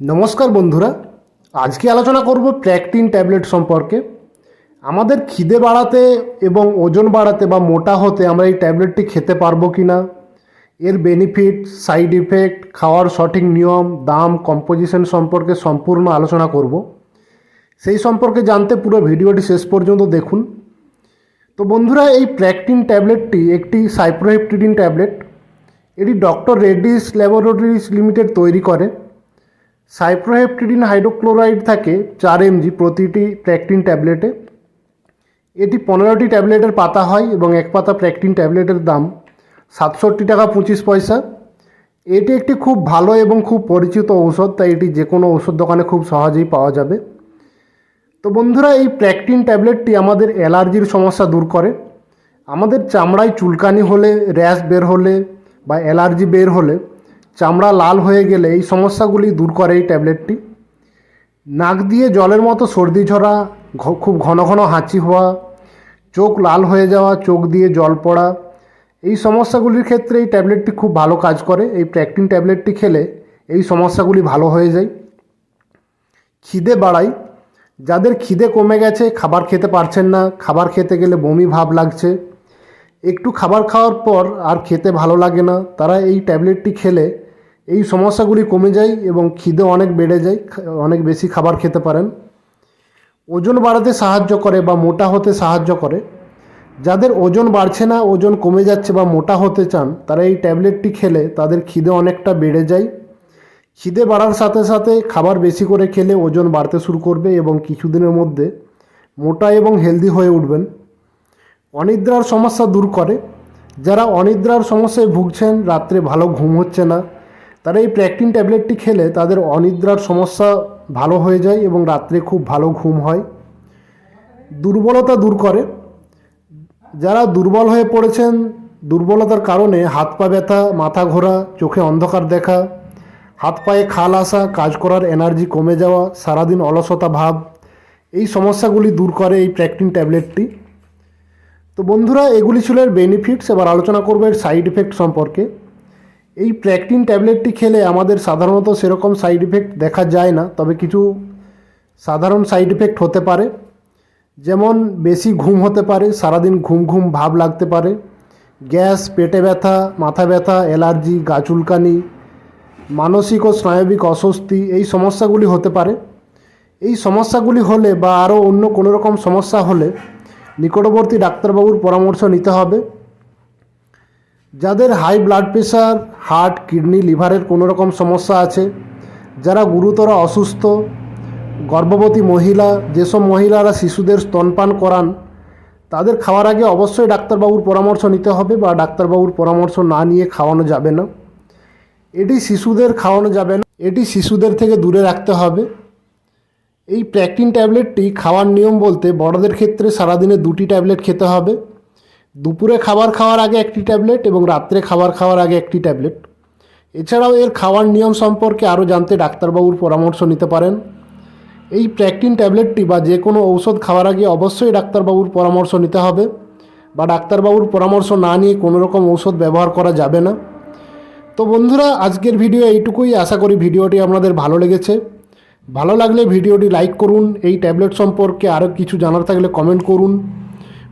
নমস্কার বন্ধুরা, আজকে আলোচনা করব প্র্যাকটিন ট্যাবলেট সম্পর্কে। আমাদের খিদে বাড়াতে এবং ওজন বাড়াতে বা মোটা হতে আমরা এই ট্যাবলেটটি খেতে পারব কি না এর বেনিফিট সাইড ইফেক্ট খাওয়ার সঠিক নিয়ম, দাম কম্পোজিশন সম্পর্কে সম্পূর্ণ আলোচনা করব। সেই সম্পর্কে জানতে পুরো ভিডিওটি শেষ পর্যন্ত দেখুন। তো বন্ধুরা, এই প্র্যাকটিন ট্যাবলেটটি একটি সাইপ্রোহেপটিডিন ট্যাবলেট। এটি ডক্টর রেড্ডিস ল্যাবরেটরিজ লিমিটেড তৈরি করে। সাইপ্রোহেপটিডিন হাইড্রোক্লোরাইড থাকে চার এমজি প্রতিটি প্র্যাকটিন ট্যাবলেটে। এটি পনেরোটি ট্যাবলেটের পাতা হয় এবং এক পাতা প্র্যাকটিন ট্যাবলেটের দাম সাতষট্টি টাকা পঁচিশ পয়সা। এটি একটি খুব ভালো এবং খুব পরিচিত ঔষধ, তাই এটি যে কোনো ওষুধ দোকানে খুব সহজেই পাওয়া যাবে। তো বন্ধুরা, এই প্র্যাকটিন ট্যাবলেটটি আমাদের অ্যালার্জির সমস্যা দূর করে। আমাদের চামড়ায় চুলকানি হলে, র্যাশ বের হলে বা অ্যালার্জি বের হলে চামড়া লাল হয়ে গেলে এই সমস্যাগুলি দূর করে এই ট্যাবলেটটি। নাক দিয়ে জলের মতো সর্দি ঝরা খুব ঘন ঘন হাঁচি হওয়া, চোখ লাল হয়ে যাওয়া, চোখ দিয়ে জল পড়া, এই সমস্যাগুলির ক্ষেত্রে এই ট্যাবলেটটি খুব ভালো কাজ করে। এই প্র্যাকটিন ট্যাবলেটটি খেলে এই সমস্যাগুলি ভালো হয়ে যায়। খিদে বাড়ায়। যাদের খিদে কমে গেছে, খাবার খেতে পারছেন না, খাবার খেতে গেলে বমি ভাব লাগছে। একটু খাবার খাওয়ার পর আর খেতে ভালো লাগে না। তারা এই ট্যাবলেটটি খেলে এই সমস্যাগুলি কমে যায় এবং খিদে অনেক বেড়ে যায়, অনেক বেশি খাবার খেতে পারেন। ওজন বাড়াতে সাহায্য করে বা মোটা হতে সাহায্য করে। যাদের ওজন বাড়ছে না, ওজন কমে যাচ্ছে বা মোটা হতে চান, তারা এই ট্যাবলেটটি খেলে তাদের খিদে অনেকটা বেড়ে যায়। খিদে বাড়ার সাথে সাথে খাবার বেশি করে খেলে ওজন বাড়তে শুরু করবে এবং কিছুদিনের মধ্যে মোটা এবং হেলদি হয়ে উঠবেন। অনিদ্রার সমস্যা দূর করে। যারা অনিদ্রার সমস্যায় ভুগছেন, রাত্রে ভালো ঘুম হচ্ছে না তারা এই প্র্যাকটিন ট্যাবলেটটি খেলে তাদের অনিদ্রার সমস্যা ভালো হয়ে যায় এবং রাত্রে খুব ভালো ঘুম হয়। দুর্বলতা দূর করে। যারা দুর্বল হয়ে পড়েছেন, দুর্বলতার কারণে হাত পা ব্যথা, মাথা ঘোরা, চোখে অন্ধকার দেখা, হাত পায়ে খাল আসা, কাজ করার এনার্জি কমে যাওয়া, সারাদিন অলসতা ভাব, এই সমস্যাগুলি দূর করে এই প্র্যাকটিন ট্যাবলেটটি। তো বন্ধুরা, এগুলি ছিল এর বেনিফিটস এবার আলোচনা করব এর সাইড ইফেক্ট সম্পর্কে। এই প্র্যাকটিন ট্যাবলেটটি খেলে আমাদের সাধারণত সেরকম সাইড ইফেক্ট দেখা যায় না, তবে কিছু সাধারণ সাইড ইফেক্ট হতে পারে। যেমন বেশি ঘুম হতে পারে, সারাদিন ঘুম ঘুম ভাব লাগতে পারে, গ্যাস, পেটে ব্যথা, মাথা ব্যথা, অ্যালার্জি, গা চুলকানি, মানসিক ও স্নায়বিক অস্বস্তি, এই সমস্যাগুলি হতে পারে। এই সমস্যাগুলি হলে বা আরও অন্য কোনো রকম সমস্যা হলে নিকটবর্তী ডাক্তারবাবুর পরামর্শ নিতে হবে। যাদের high blood pressure heart kidney লিভারের কোনো রকম সমস্যা আছে, যারা গুরুতর অসুস্থ, গর্ভবতী মহিলা, যেসব মহিলারা শিশুদের স্তনপান করান, তাদের খাওয়ার আগে অবশ্যই ডাক্তারবাবুর পরামর্শ নিতে হবে বা ডাক্তারবাবুর পরামর্শ না নিয়ে খাওয়ানো যাবে না। এটি শিশুদের খাওয়ানো যাবে না, এটি শিশুদের থেকে দূরে রাখতে হবে। এই প্র্যাকটিন ট্যাবলেটটি খাওয়ার নিয়ম বলতে বড়দের ক্ষেত্রে সারাদিনে দুটি ট্যাবলেট খেতে হবে। দুপুরে খাবার খাওয়ার আগে একটি ট্যাবলেট এবং রাত্রে খাবার খাওয়ার আগে একটি ট্যাবলেট। এছাড়াও এর খাওয়ার নিয়ম সম্পর্কে আরও জানতে ডাক্তারবাবুর পরামর্শ নিতে পারেন। এই প্র্যাকটিন ট্যাবলেটটি বা যে কোনো ঔষধ খাওয়ার আগে অবশ্যই ডাক্তারবাবুর পরামর্শ নিতে হবে বা ডাক্তারবাবুর পরামর্শ না নিয়ে কোনো রকম ঔষধ ব্যবহার করা যাবে না। তো বন্ধুরা, আজকের ভিডিও এইটুকুই। আশা করি ভিডিওটি আপনাদের ভালো লেগেছে। ভালো লাগলে ভিডিওটি লাইক করুন। এই ট্যাবলেট সম্পর্কে আরও কিছু জানার থাকলে কমেন্ট করুন।